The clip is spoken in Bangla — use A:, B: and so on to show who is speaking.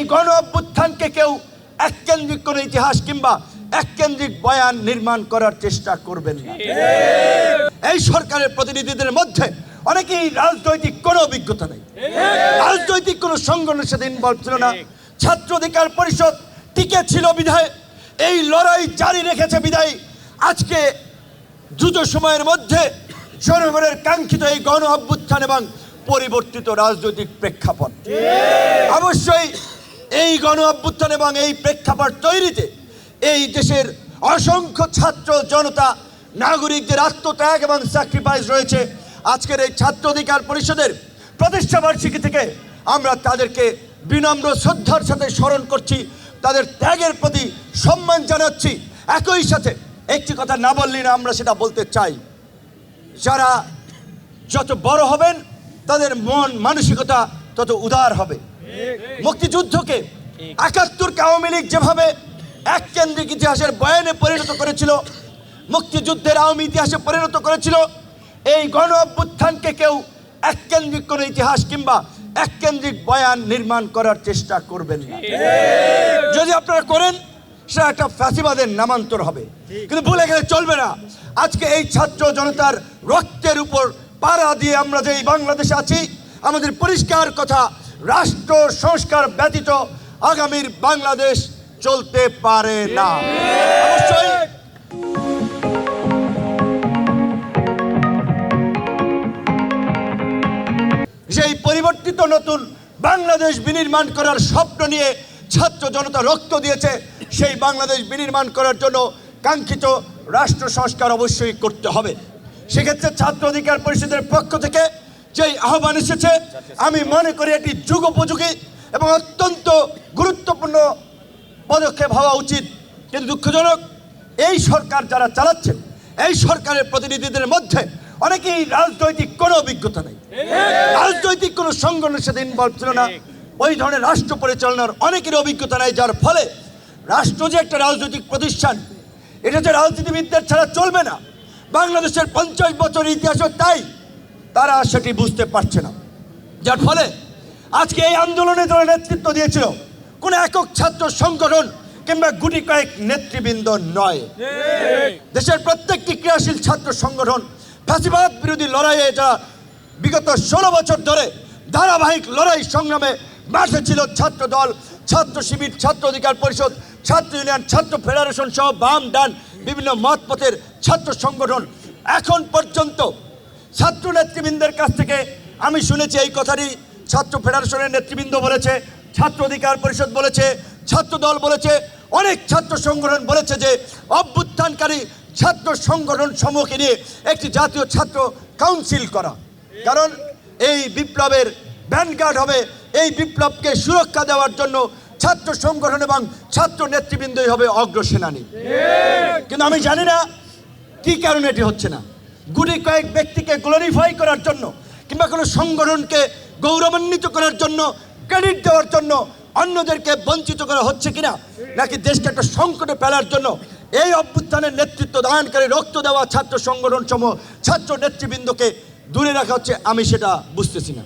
A: এই গণ অভ্যুত্থানকে কেউ এককেন্দ্রিক কোনো ইতিহাস কিংবা এককেন্দ্রিক বয়ান নির্মাণ করার চেষ্টা করবেন না। এই সরকারের প্রতিনিধিদের মধ্যে অনেকেই রাজনৈতিক কোনো অভিজ্ঞতা নেই। রাজনৈতিক কোনো সংগঠনের সাথে ইনভলভ ছিল না। ছাত্র অধিকার পরিষদ টিকে ছিল বিধায়। এই লড়াই জারি রেখেছে বিধায়। আজকে দ্রুত সময়ের মধ্যে জনগণের কাঙ্ক্ষিত এই গণ অভ্যুত্থান এবং পরিবর্তিত রাজনৈতিক প্রেক্ষাপট। অবশ্যই এই গণ অভ্যুত্থান এবং এই প্রেক্ষাপট তৈরিতে এই দেশের অসংখ্য ছাত্র, জনতা, নাগরিকদের আত্মত্যাগ এবং স্যাক্রিফাইস রয়েছে। আজকের এই ছাত্র অধিকার পরিষদের প্রতিষ্ঠা বার্ষিকী থেকে আমরা তাদেরকে বিনম্র শ্রদ্ধার সাথে স্মরণ করছি, তাদের ত্যাগের প্রতি সম্মান জানাচ্ছি। একই সাথে একটি কথা না বললেই না আমরা সেটা বলতে চাই। যারা যত বড় হবেন, তাদের মন, মানসিকতা তত উদার হবে। মুক্তিযুদ্ধকে একাত্তরকে আওয়ামী লীগ যেভাবে এক কেন্দ্রিক ইতিহাসের বয়ানে পরিণত করেছিল, মুক্তিযুদ্ধের আওয়ামী ইতিহাসে পরিণত করেছিল, এই গণ অভ্যুত্থানকে কেউ এক কেন্দ্রিক কোনো ইতিহাস কিংবা এক কেন্দ্রিক বয়ান নির্মাণ করার চেষ্টা করবেন না। যদি আপনারা করেন, সেটা একটা ফ্যাসিবাদের নামান্তর হবে। কিন্তু ভুলে গেলে চলবে না। আজকে এই ছাত্র জনতার রক্তের উপর পাড়া দিয়ে আমরা যে এই বাংলাদেশে আছি, আমাদের পরিষ্কার কথা রাষ্ট্র সংস্কার ব্যতীত আগামীর বাংলাদেশ চলতে পারে না। অবশ্যই। সেই পরিবর্তিত নতুন বাংলাদেশ বিনির্মাণ করার স্বপ্ন নিয়ে ছাত্র জনতা রক্ত দিয়েছে, সেই বাংলাদেশ বিনির্মাণ করার জন্য কাঙ্ক্ষিত রাষ্ট্র সংস্কার অবশ্যই করতে হবে। সেক্ষেত্রে ছাত্র অধিকার পরিষদের পক্ষ থেকে যেই আহ্বান এসেছে, আমি মনে করি এটি যুগোপযোগী এবং অত্যন্ত গুরুত্বপূর্ণ পদক্ষেপ হওয়া উচিত। কিন্তু দুঃখজনক, এই সরকার যারা চালাচ্ছেন এই সরকারের প্রতিনিধিদের মধ্যে অনেকেই রাজনৈতিক কোনো অভিজ্ঞতা নেই। রাজনৈতিক কোনো সংগঠনের সাথে ইনভলভ ছিল না। ওই ধরনের রাষ্ট্র পরিচালনার অনেকের অভিজ্ঞতা নেই, যার ফলে রাষ্ট্র যে একটা রাজনৈতিক প্রতিষ্ঠান, এটা যে রাজনীতিবিদদের ছাড়া চলবে না। বাংলাদেশের পঞ্চাশ বছর ইতিহাসও তাই। তারা সেটি বুঝতে পারছে না। যার ফলে আজকে এই আন্দোলনে যারা নেতৃত্ব দিয়েছিল, কোনো একক ছাত্র সংগঠন কিংবা গুটি কয়েক নেতৃবৃন্দ নয়। দেশের প্রত্যেকটি ক্রিয়াশীল ছাত্র সংগঠন ফ্যাসিবাদ বিরোধী লড়াইয়ে যারা বিগত ষোলো বছর ধরে ধারাবাহিক লড়াই সংগ্রামে মাঠে ছিল ছাত্র দল, ছাত্র শিবির, ছাত্র অধিকার পরিষদ, ছাত্র ইউনিয়ন, ছাত্র ফেডারেশন সহ বাম, ডান, বিভিন্ন মতপথের ছাত্র সংগঠন এখন পর্যন্ত নেতৃবৃন্দের কাছ থেকে আমি শুনেছি এই কথাটি ছাত্র ফেডারেশনের নেতৃবৃন্দ বলেছে ছাত্র অধিকার পরিষদ বলেছে ছাত্র দল বলেছে অনেক ছাত্র সংগঠন বলেছে যে অভ্যুত্থানকারী ছাত্র সংগঠন সমূহকে নিয়ে একটি জাতীয় ছাত্র কাউন্সিল করা। কারণ এই বিপ্লবের ভ্যানগার্ড হবে এই বিপ্লবকে সুরক্ষা দেওয়ার জন্য ছাত্র সংগঠন এবং ছাত্র নেতৃবৃন্দই হবে অগ্রসেনানী। কিন্তু আমি জানি না কি কারণে এটি হচ্ছে না। গুটি কয়েক ব্যক্তিকে গ্লোরিফাই করার জন্য কিংবা কোনো সংগঠনকে গৌরবান্বিত করার জন্য ক্রেডিট দেওয়ার জন্য অন্যদেরকে বঞ্চিত করা হচ্ছে কিনা, নাকি দেশকে একটা সংকটে ফেলার জন্য এই অভ্যুত্থানের নেতৃত্ব দায়নকারী রক্ত দেওয়া ছাত্র সংগঠন সমূহ ছাত্র নেতৃবৃন্দকে দূরে রাখা হচ্ছে, আমি সেটা বুঝতেছি না।